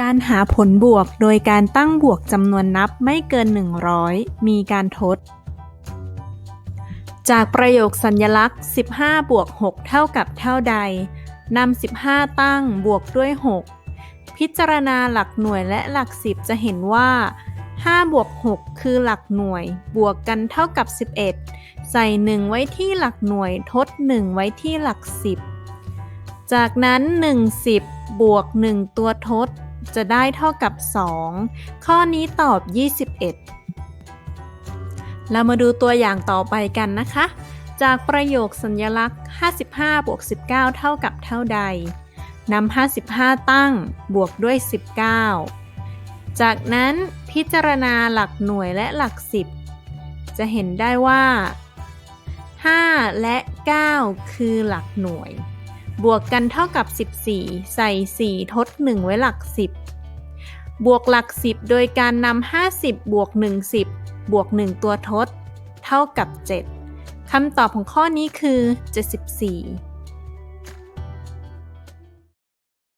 การหาผลบวกโดยการตั้งบวกจำนวนนับไม่เกิน 100 มีการทด จากประโยคสัญลักษณ์ 15 บวก 6 เท่ากับเท่าใดนำ15 ตั้งบวกด้วย 6 พิจารณาหลักหน่วยและหลักสิบจะเห็นว่า 5 บวก 6 คือหลักหน่วย บวกกันเท่ากับ 11 ใส่ 1 ไว้ที่หลักหน่วย ทด 1 ไว้ที่หลักสิบจากนั้น 1 10 บวก 1 ตัวทด จะได้เท่ากับ 2 ข้อนี้ตอบ 21 เรามาดูตัวอย่างต่อไปกันนะคะ จากประโยคสัญลักษณ์ 55บวก19 เท่ากับเท่าใดนำ55 ตั้งบวกด้วย 19 จากนั้นพิจารณาหลักหน่วยและหลักสิบจะเห็นได้ว่า 5 และ 9 คือหลักหน่วย บวกกันเท่ากับ 14 ใส่ 4 ทด 1 ไว้หลัก 10 บวกหลัก 10 โดยการนำ 50 บวก 1 10 บวก 1 ตัวทด เท่ากับ 7คำตอบของข้อนี้คือ 74